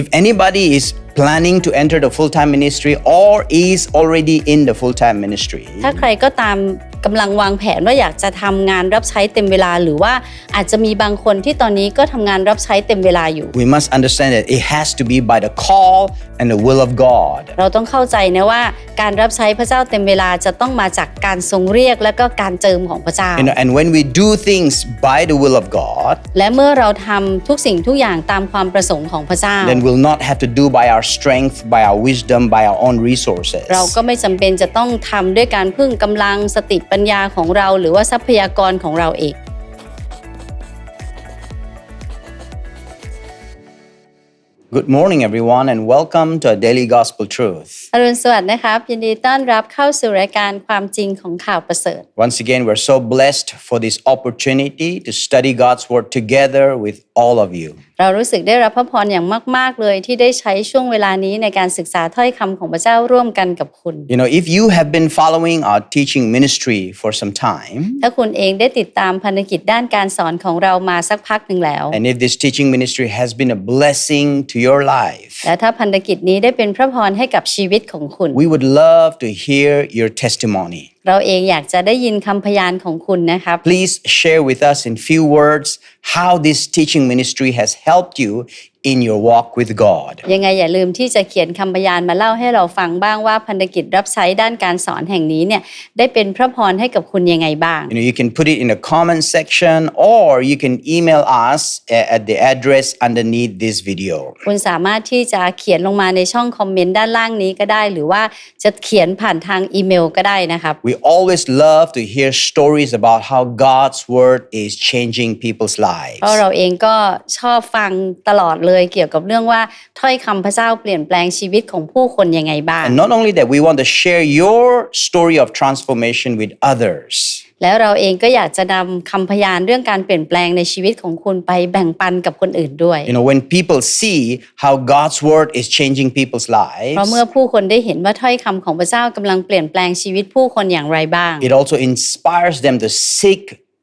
If anybody is planning to enter the full time ministry or is already in the full time ministry, ถ้าใครก็ตาม กำลังวางแผนว่าอยากจะทำงานรับใช้เต็มเวลา หรือว่าอาจจะมีบางคนที่ตอนนี้ก็ทำงานรับใช้เต็มเวลาอยู่ we must understand that it has to be by the call and the will of God. เราต้องเข้าใจนะว่าการรับใช้พระเจ้าเต็มเวลาจะต้องมาจากการทรงเรียกและก็การเจิมของพระเจ้า You know, and when we do things by the will of God, และเมื่อเราทำทุกสิ่งทุกอย่างตามความประสงค์ของพระเจ้า then we'll not have to do by our strength, by our wisdom, by our own resources. เราก็ไม่จำเป็นจะต้องทำด้วยการพึ่งกำลังสติปัญญาของเราหรือว่าทรัพยากรของเราเอง Good morning, everyone, and welcome to a daily gospel truth. อรุณสวัสดิ์นะครับ ยินดีต้อนรับเข้าสู่รายการความจริงของข่าวประเสริฐ Once again, we're so blessed for this opportunity to study God's Word together with all of you. เรารู้สึกได้รับพระพรอย่างมาก ๆ เลยที่ได้ใช้ช่วงเวลานี้ในการศึกษาถ้อยคำของพระเจ้าร่วมกันกับคุณ You know, if you have been following our teaching ministry for some time, ถ้าคุณเองได้ติดตามพันธกิจด้านการสอนของเรามาสักพักหนึ่งแล้ว and if this teaching ministry has been a blessing to your life, และถ้าพันธกิจนี้ได้เป็นพระพรให้กับชีวิตของคุณ we would love to hear your testimony. เราเองอยากจะได้ยินคำพยานของคุณนะครับ Please share with us in few words how this teaching ministry has helped you in your walk with God. ยังไงอย่าลืมที่จะเขียนคำพยานมาเล่าให้เราฟังบ้างว่าพันธกิจรับใช้ด้านการสอนแห่งนี้เนี่ยได้เป็นพระพรให้กับคุณยังไงบ้าง You know, you can put it in the comment section or you can email us a- at the address underneath this video. คุณสามารถที่จะเขียนลงมาในช่องคอมเมนต์ด้านล่างนี้ก็ได้ หรือว่าจะเขียนผ่านทางอีเมลก็ได้นะครับ We always love to hear stories about how God's word is changing people's lives. เพราะเราเองก็ชอบฟังตลอดเลยเกี่ยวกับเรื่องว่าถ้อยคำพระเจ้าเปลี่ยนแปลงชีวิตของผู้คนยังไงบ้าง And not only that, we want to share your story of transformation with others. แล้วเราเองก็อยากจะนำคำพยานเรื่องการเปลี่ยนแปลงในชีวิตของคุณไปแบ่งปันกับคนอื่นด้วย You know, when people see how God's word is changing people's เพราะ lives, เมื่อผู้คนได้เห็นว่าถ้อยคำของพระเจ้ากำลังเปลี่ยนแปลงชีวิตผู้คนอย่างไรบ้าง it also inspires them to seek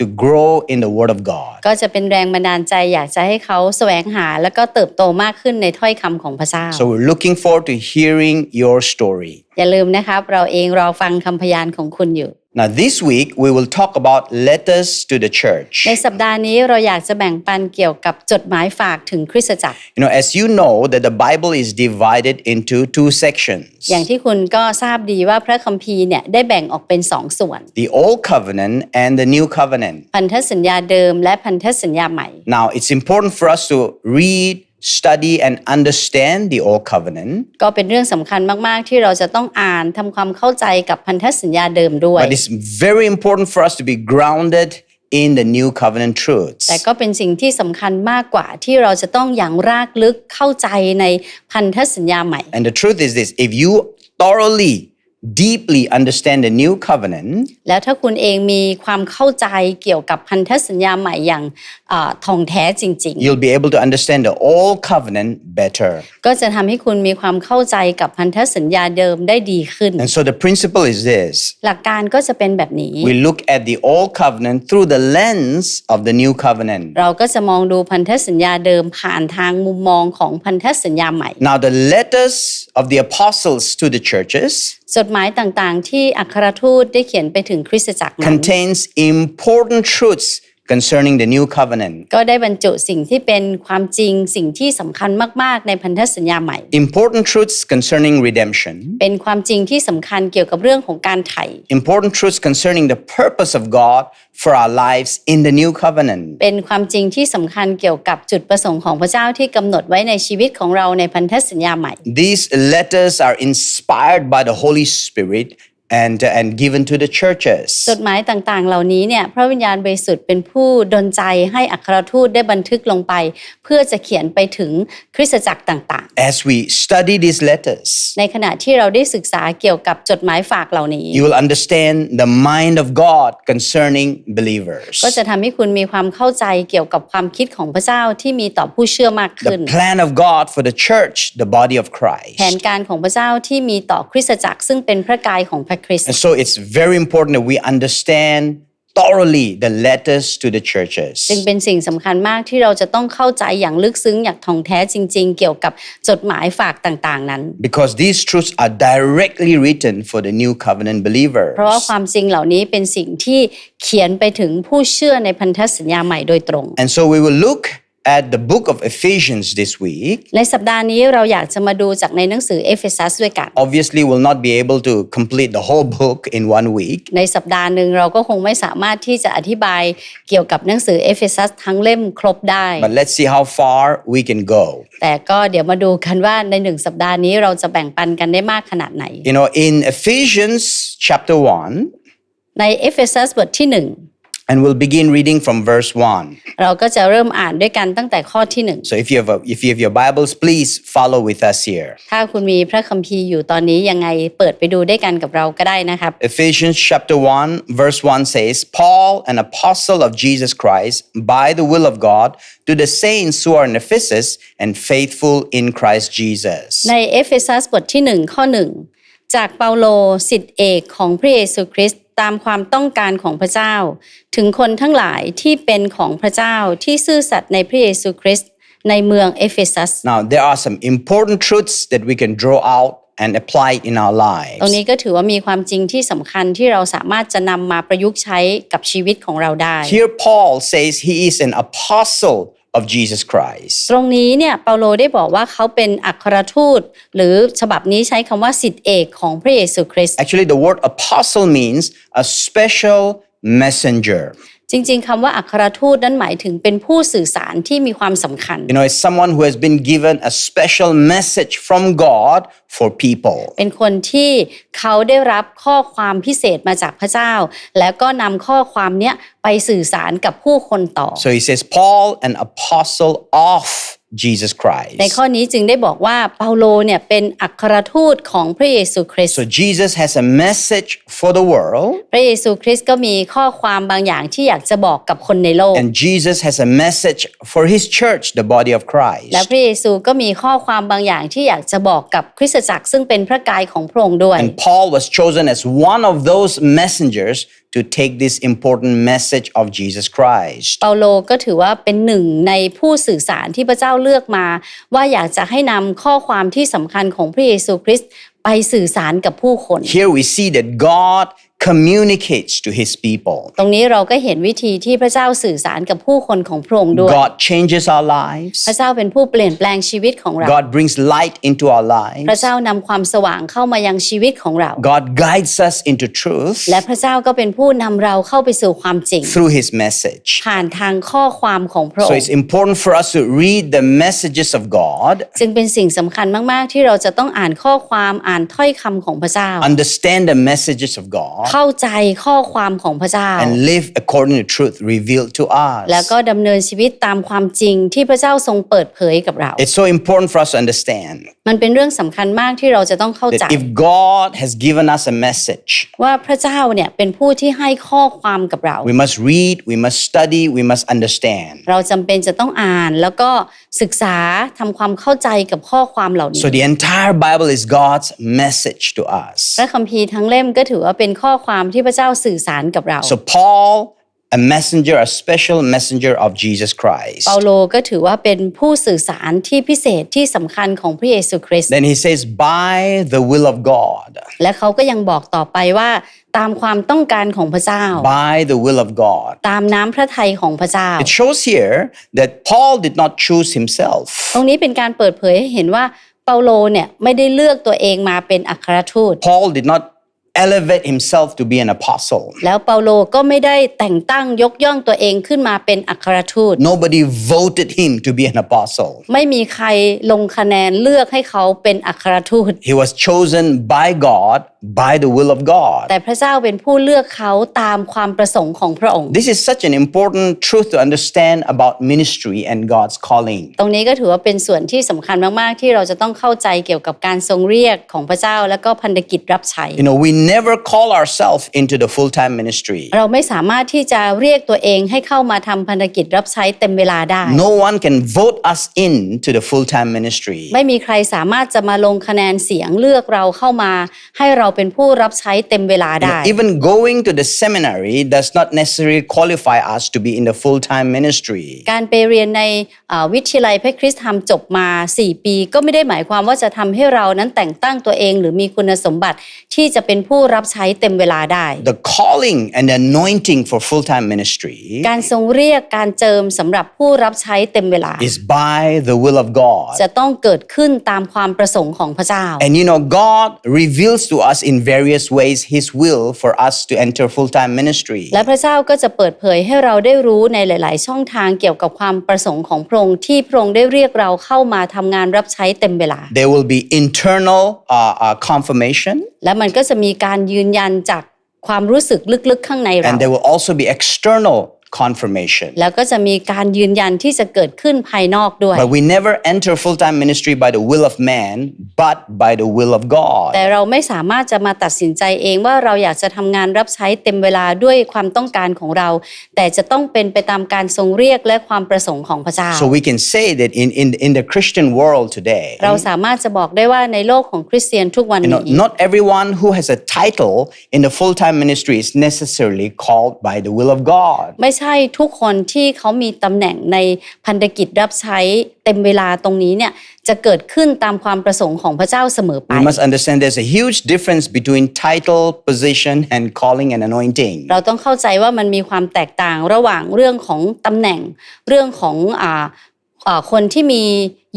to grow in the word of God. ก็จะเป็นแรงบันดาลใจอยากจะให้เขาแสวงหาแล้วก็เติบโตมากขึ้นในถ้อยคำของพระเจ้า So we're looking forward to hearing your story. อย่าลืมนะครับ เราเองรอฟังคำพยานของคุณอยู่ Now, this week we will talk about letters to the church. ในสัปดาห์นี้เราอยากจะแบ่งปันเกี่ยวกับจดหมายฝากถึงคริสตจักร You know, as you know, that the Bible is divided into two sections อย่างที่คุณก็ทราบดีว่าพระคัมภีร์เนี่ยได้แบ่งออกเป็นสองส่วน the Old Covenant and the New Covenant. พันธสัญญาเดิมและพันธสัญญาใหม่ Now, it's important for us to read, study, and understand the Old Covenant, ก็เป็นเรื่องสำคัญมาก ๆ ที่เราจะต้องอ่านทำความเข้าใจกับพันธสัญญาเดิมด้วย but it's very important for us to be grounded in the New Covenant truths. แต่ก็เป็นสิ่งที่สำคัญมากกว่าที่เราจะต้องอย่างรากลึกเข้าใจในพันธสัญญาใหม่ And the truth is this if you thoroughly, deeply understand the New Covenant, แล้วถ้าคุณเองมีความเข้าใจเกี่ยวกับพันธสัญญาใหม่อย่างอ่าท่องแท้จริง you'll be able to understand the Old Covenant better. ๆก็จะทำให้คุณมีความเข้าใจกับพันธสัญญาเดิมได้ดีขึ้น And so the principle is this หลักการก็จะเป็นแบบนี้ we look at the Old Covenant through the lens of the New Covenant. เราก็จะมองดูพันธสัญญาเดิมผ่านทางมุมมองของพันธสัญญาใหม่ Now, the letters of the apostles to the churches จดหมายต่างๆ ที่อัครทูตได้เขียนไปถึงคริสตจักรนั้น contains important truths concerning the New Covenant. ก็ได้บรรจุสิ่งที่เป็นความจริงสิ่งที่สำคัญมาก ๆ ในพันธสัญญาใหม่ Important truths concerning redemption. เป็นความจริงที่สำคัญเกี่ยวกับเรื่องของการไถ่ Important truths concerning the purpose of God for our lives in the New Covenant. เป็นความจริงที่สำคัญเกี่ยวกับจุดประสงค์ของพระเจ้าที่กำหนดไว้ในชีวิตของเราในพันธสัญญาใหม่ These letters are inspired by the Holy Spirit and, and given to the จ churches. ดหมายต่างๆ เหล่านี้เนี่ยพระวิญญาณบริสุทธิ์เป็นผู้ดลใจให้อัครทูตได้บันทึกลงไป เพื่อจะเขียนไปถึงคริสตจักรต่าง As we study these letters, ๆในขณะที่เราได้ศึกษาเกี่ยวกับจดหมายฝากเหล่านี้ you will understand the mind of God concerning believers. ก็จะทำให้คุณมีความเข้าใจเกี่ยวกับความคิดของพระเจ้าที่มีต่อผู้เชื่อมากขึ้น The plan of God for the church, the body of แผ Christ. นการของพระเจ้าที่มีต่อคริสตจักรซึ่งเป็นพระกายของพระ คริสต์ And so it's very important that we understand thoroughly the letters to the churches. จึงเป็นสิ่งสำคัญมากที่เราจะต้องเข้าใจอย่างลึกซึ้งอย่างท่องแท้จริง ๆ เกี่ยวกับจดหมายฝากต่างๆ นั้น Because these truths are directly written for the new covenant believers. เพราะว่าความจริงเหล่านี้เป็นสิ่งที่เขียนไปถึงผู้เชื่อในพันธสัญญาใหม่โดยตรง And so we will look at the book of Ephesians this week. ในสัปดาห์นี้เราอยากจะมาดูจากในหนังสือเอเฟซัสด้วยกัน Obviously, we'll not be able to complete the whole book in one week. ในสัปดาห์หนึ่งเราก็คงไม่สามารถที่จะอธิบายเกี่ยวกับหนังสือเอเฟซัสทั้งเล่มครบได้ But let's see how far we can go. แต่ก็เดี๋ยวมาดูกันว่าในหนึ่งสัปดาห์นี้เราจะแบ่งปันกันได้มากขนาดไหน You know, in Ephesians chapter 1, ในเอเฟซัสบทที่หนึ่ง and we'll begin reading from verse 1. เราก็จะเริ่มอ่านด้วยกันตั้งแต่ข้อที่หนึ่ง So if you have a, if you have your Bibles, please follow with us here. ถ้าคุณมีพระคัมภีร์อยู่ตอนนี้ยังไงเปิดไปดูด้วยกันกับเราก็ได้นะครับ Ephesians chapter 1, verse 1 says, Paul, an apostle of Jesus Christ, by the will of God, to the saints who are in Ephesus and faithful in Christ Jesus. ในเอเฟซัสบทที่หนึ่งข้อหนึ่งจากเปาโลสิทธิเอกของพระเยซูคริสต์ ตามความต้องการของพระเจ้า ถึงคนทั้งหลายที่เป็นของพระเจ้าที่ซื่อสัตย์ในพระเยซูคริสต์ในเมืองเอเฟซัส Now, there are some important truths that we can draw out and apply in our ตรง lives. นี้ก็ถือว่ามีความจริงที่สำคัญที่เราสามารถจะนำมาประยุกต์ใช้กับชีวิตของเราได้ Here, Paul says he is an apostle of Jesus Christ. ตรงนี้เนี่ยเปาโลได้บอกว่าเขาเป็นอัครทูต หรือฉบับนี้ใช้คำว่าสิทธิเอกของพระเยซูคริสต์ Actually, the word apostle means a special messenger. จริงๆคำว่าอัครทูตนั้นหมายถึงเป็นผู้สื่อสารที่มีความสำคัญ You know, it's someone who has been given a special message from God for people. เป็นคนที่เขาได้รับข้อความพิเศษมาจากพระเจ้า แล้วก็นำข้อความเนี้ยไปสื่อสารกับผู้คนต่อ So he says, Paul, an apostle of Jesus Christ. ในข้อนี้จึงได้บอกว่าเปาโลเนี่ยเป็นอัครทูตของพระเยซูคริสต์ So Jesus has a message for the world, พระเยซูคริสต์ก็มีข้อความบางอย่างที่อยากจะบอกกับคนในโลก and Jesus has a message for his church, the body of และ Christ. พระเยซูก็มีข้อความบางอย่างที่อยากจะบอกกับคริสตจักรซึ่งเป็นพระกายของพระองค์ด้วย And Paul was chosen as one of those messengers to take this important message of Jesus Christ. เปาโลก็ถือว่าเป็นหนึ่งในผู้สื่อสารที่พระเจ้าเลือกมา ว่าอยากจะให้นำข้อความที่สำคัญของพระเยซูคริสต์ไปสื่อสารกับผู้คน Here we see that God communicates to his people. ตรงนี้เราก็เห็นวิธีที่พระเจ้าสื่อสารกับผู้คนของพระองค์ด้วย God changes our lives. พระเจ้าเป็นผู้เปลี่ยนแปลงชีวิตของเรา God brings light into our พระ lives. เจ้านำความสว่างเข้ามายังชีวิตของเรา God guides us into truth และพระเจ้าก็เป็นผู้นำเราเข้าไปสู่ความจริง through his message. ผ่านทางข้อความของพระอ So ง it's ค์ important for us to read the messages of God, จึงเป็นสิ่งสำคัญมาก ๆ ที่เราจะต้องอ่านข้อความอ่านถ้อยคำของพระเจ้า understand the messages of God, เข้าใจข้อความของพระเจ้า and live according to truth revealed to แล้ว us. ก็ดำเนินชีวิตตามความจริงที่พระเจ้าทรงเปิดเผยกับเรา It's so important for us to understand มันเป็นเรื่องสำคัญมากที่เราจะต้องเข้าใจ that if God has given us a message, ว่าพระเจ้าเนี่ยเป็นผู้ที่ให้ข้อความกับเรา we must read, we must study, we must understand. เราจำเป็นจะต้องอ่านแล้วก็ศึกษาทำความเข้าใจกับข้อความเหล่านี้ So the entire Bible is God's message to us. พระคัมภีร์ทั้งเล่มก็ถือว่าเป็นข้อความที่พระเจ้าสื่อสารกับเรา So Paul, a messenger, a special messenger of Jesus Christ. เปาโลก็ถือว่าเป็นผู้สื่อสารที่พิเศษที่สำคัญของพระเยซูคริสต์ Then he says, by the will of God. และเขาก็ยังบอกต่อไปว่าตามความต้องการของพระเจ้า By the will of God. ตามน้ำพระทัยของพระเจ้า It shows here that Paul did not choose himself. ตรงนี้เป็นการเปิดเผยให้เห็นว่าเปาโลเนี่ยไม่ได้เลือกตัวเองมาเป็นอัครทูต Paul did not elevate himself to be an apostle. แล้วเปาโลก็ไม่ได้แต่งตั้งยกย่องตัวเองขึ้นมาเป็นอัครทูต Nobody voted him to be an apostle. ไม่มีใครลงคะแนนเลือกให้เขาเป็นอัครทูต He was chosen by God by the will of God. แต่พระเจ้าเป็นผู้เลือกเขาตามความประสงค์ของพระองค์ This is such an important truth to understand about ministry and God's calling. ตรงนี้ก็ถือว่าเป็นส่วนที่สำคัญมากๆ ที่เราจะต้องเข้าใจเกี่ยวกับการทรงเรียกของพระเจ้าและก็พันธกิจรับใช้ You know, we never call ourselves into the full time ministry. เราไม่สามารถที่จะเรียกตัวเองให้เข้ามาทำพันธกิจรับใช้เต็มเวลาได้ No one can vote us into the full time ministry. ไม่มีใครสามารถจะมาลงคะแนนเสียงเลือกเราเข้ามาให้เราเป็นผู้รับใช้เต็มเวลา You ได้ know, even going to the seminary does not necessarily qualify us to be in the full time ministry. การไปเรียนในอ่าวิทยาลัยพระคริสตธรรมจบมา 4 ปี ก็ไม่ได้หมายความว่าจะทำให้เรานั้นแต่งตั้งตัวเอง หรือมีคุณสมบัติที่จะเป็นผู้รับใช้เต็มเวลาได้ The calling and the anointing for full time ministry การทรงเรียกการเจิมสำหรับผู้รับใช้เต็มเวลา is by the will of God. จะต้องเกิดขึ้นตามความประสงค์ของพระเจ้า And you know, God reveals to us in various ways His will for us to enter full time ministry. และพระเจ้าก็จะเปิดเผยให้เราได้รู้ในหลาย ๆ ช่องทางเกี่ยวกับความประสงค์ของพระองค์ที่พระองค์ได้เรียกเราเข้ามาทำงานรับใช้เต็มเวลา There will be internal uh, uh, confirmation, และมันก็จะมีการยืนยันจากความรู้สึกลึก ๆ ข้างในเรา and there will also be external confirmation. แล้วก็จะมีการยืนยันที่จะเกิดขึ้นภายนอกด้วย But we never enter full time ministry by the will of man, but by the will of God. แต่เราไม่สามารถจะมาตัดสินใจเองว่าเราอยากจะทำงานรับใช้เต็มเวลาด้วยความต้องการของเรา แต่จะต้องเป็นไปตามการทรงเรียกและความประสงค์ของพระเจ้า So we can say that in, in, in the Christian world today, เราสามารถจะบอกได้ว่าในโลกของคริสเตียนทุกวัน you นี้ know, not everyone who has a title in the full time ministry is necessarily called by the will of God. ไม่ใช่ทุกคนที่เขามีตำแหน่งในพันธกิจรับใช้เต็มเวลาตรงนี้เนี่ยจะเกิดขึ้นตามความประสงค์ของพระเจ้าเสมอไป We must understand there's a huge difference between title, position, and calling and anointing. เราต้องเข้าใจว่ามันมีความแตกต่างระหว่างเรื่องของตำแหน่งเรื่องของอ่าอ่า คนที่มี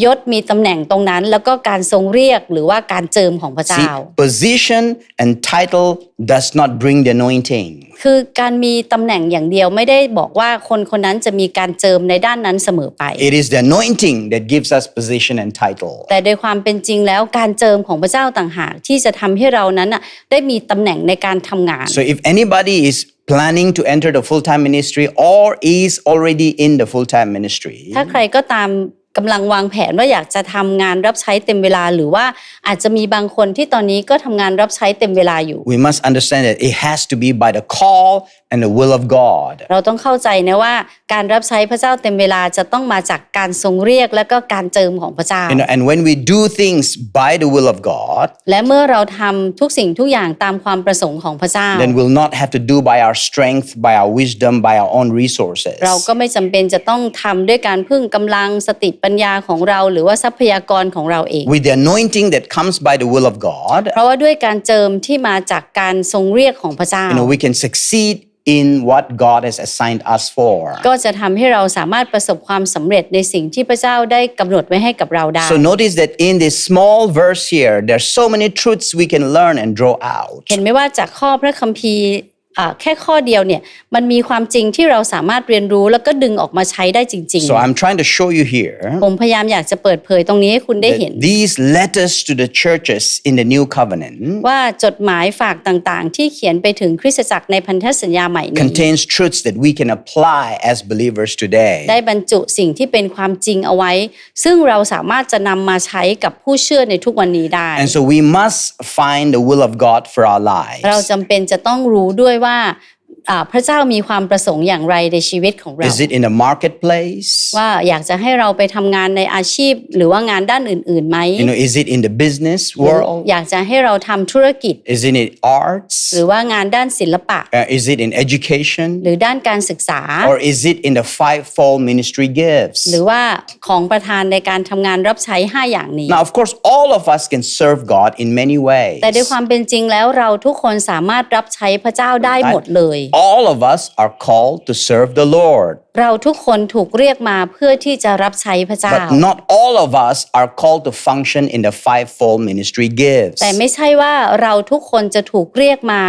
ยศมีตำแหน่งตรงนั้น แล้วก็การทรงเรียกหรือว่าการเจิมของพระเจ้า See, position and title does not bring the anointing. คือการมีตำแหน่งอย่างเดียวไม่ได้บอกว่าคนคนนั้นจะมีการเจิมในด้านนั้นเสมอไป It is the anointing that gives us position and title. แต่โดยความเป็นจริงแล้วการเจิมของพระเจ้าต่างหากที่จะทำให้เรานั้นน่ะได้มีตำแหน่งในการทำงาน So if anybody is planning to enter the full time ministry or is already in the full time ministry, ถ้าใครก็ตามกำลังวางแผนว่าอยากจะทำงานรับใช้เต็มเวลา หรือว่าอาจจะมีบางคนที่ตอนนี้ก็ทำงานรับใช้เต็มเวลาอยู่ we must understand that it has to be by the call and the will of God. เราต้องเข้าใจนะว่าการรับใช้พระเจ้าเต็มเวลาจะต้องมาจากการทรงเรียกและก็การเจิมของพระเจ้า You know, and when we do things by the will of God, และเมื่อเราทำทุกสิ่งทุกอย่างตามความประสงค์ของพระเจ้า then we'll not have to do by our strength, by our wisdom, by our own resources. เราก็ไม่จำเป็นจะต้องทำด้วยการพึ่งกำลังสติปัญญาของเราหรือว่าทรัพยากรของเราเอง With the anointing that comes by the will of God, เพราะว่าด้วยการเจิมที่มาจากการทรงเรียกของพระเจ้า you know, we can succeed in what God has assigned us for. ก็จะทำให้เราสามารถประสบความสำเร็จในสิ่งที่พระเจ้าได้กำหนดไว้ให้กับเราได้ So notice that in this small verse here, there's so many truths we can learn and draw out. เห็นไหมว่าจากข้อพระคัมภีร์อ่า แค่ข้อเดียวเนี่ยมันมีความจริงที่เราสามารถเรียนรู้แล้วก็ดึงออกมาใช้ได้จริง So I'm trying to show you here ๆผมพยายามอยากจะเปิดเผยตรงนี้ให้คุณได้เห็น that these letters to the churches in the new covenant ว่าจดหมายฝากต่างๆ ที่เขียนไปถึงคริสตจักรในพันธสัญญาใหม่นี้ contains truths that we can apply as believers today. ได้บรรจุสิ่งที่เป็นความจริงเอาไว้ ซึ่งเราสามารถจะนำมาใช้กับผู้เชื่อในทุกวันนี้ได้ And so we must find the will of God for our เรา lives. จำเป็นจะต้องรู้ด้วยว่าว่า พระเจ้ามีความประสงค์อย่างไรในชีวิตของเรา Is it in the marketplace? ว่าอยากจะให้เราไปทำงานในอาชีพ หรือว่างานด้านอื่นๆไหม You know, is it in the business หรือ world? อยากจะให้เราทำธุรกิจ Is it in arts? หรือว่างานด้านศิลปะ Uh, is it in education? หรือด้านการศึกษา Or is it in the fivefold ministry gifts? หรือว่าของประธานในการทำงานรับใช้5อย่างนี้ Now, of course, all of us can serve God in many ways. แต่ด้วยความเป็นจริงแล้วเราทุกคนสามารถรับใช้พระเจ้าได้หมดเลย All of us are called to serve the Lord. เราทุกคนถูกเรียกมาเพื่อที่จะรับใช้พระเจ้า But not all of us are called to function in the fivefold ministry gifts. แต่ไม่ใช่ว่าเราทุกคนจะถูกเรียกมา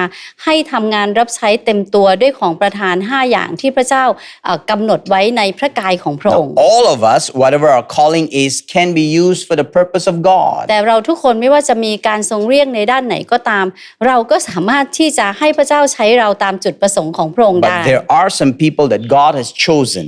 ให้ทำงานรับใช้เต็มตัวด้วยของประธาน 5 อย่างที่พระเจ้าเอ่อกำหนดไว้ในพระกายของพระองค์ All of us, whatever our calling is, can be used for the purpose of God. แต่เราทุกคนไม่ว่าจะมีการทรงเรียกในด้านไหนก็ตาม เราก็สามารถที่จะให้พระเจ้าใช้เราตามจุดประสงค์ของพระองค์ได้ But there are some people that God has chosen,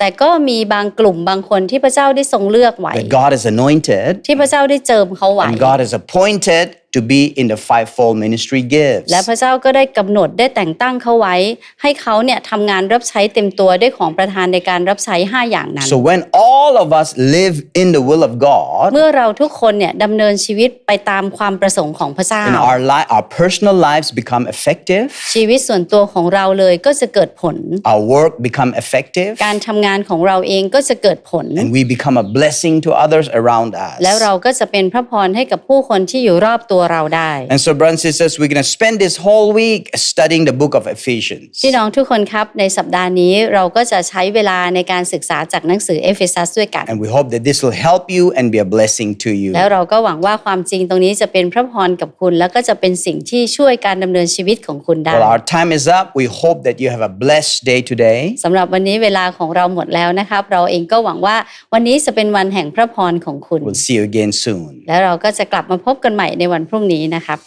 แต่ก็มีบางกลุ่มบางคนที่พระเจ้าได้ทรงเลือกไว้ that God has anointed, ที่พระเจ้าได้เจิมเขาไว้ and God has appointed to be in the fivefold ministry gifts. และพระเจ้าก็ได้กำหนดได้แต่งตั้งเขาไว้ ให้เขาเนี่ยทำงานรับใช้เต็มตัวด้วยของประธานในการรับใช้5อย่างนั้น So when all of us live in the will of God, เมื่อเราทุกคนเนี่ยดำเนินชีวิตไปตามความประสงค์ของพระเจ้า and our li- our personal lives become effective, ชีวิตส่วนตัวของเราเลยก็จะเกิดผล our work become effective, การทำงานของเราเองก็จะเกิดผล and we become a blessing to others around us. แล้วเราก็จะเป็นพระพรให้กับผู้คนที่อยู่รอบตัวเราได้ And so, brothers and sisters, we're going to spend this whole week studying the book of Ephesians. พี่น้องทุกคนครับในสัปดาห์นี้เราก็จะใช้เวลาในการศึกษาจากหนังสือเอเฟซัสด้วยกัน And we hope that this will help you and be a blessing to you. แล้วเราก็หวังว่าความจริงตรงนี้จะเป็นพระพรกับคุณ แล้วก็จะเป็นสิ่งที่ช่วยการดำเนินชีวิตของคุณได้ Well, our time is up. We hope that you have a blessed day today. สำหรับวันนี้เวลาของเราหมดแล้วนะครับ เราเองก็หวังว่าวันนี้จะเป็นวันแห่งพระพรของคุณ We'll see you again soon. แล้วเราก็จะกลับมาพบกันใหม่ในวันพรุ่งนี้นะครับ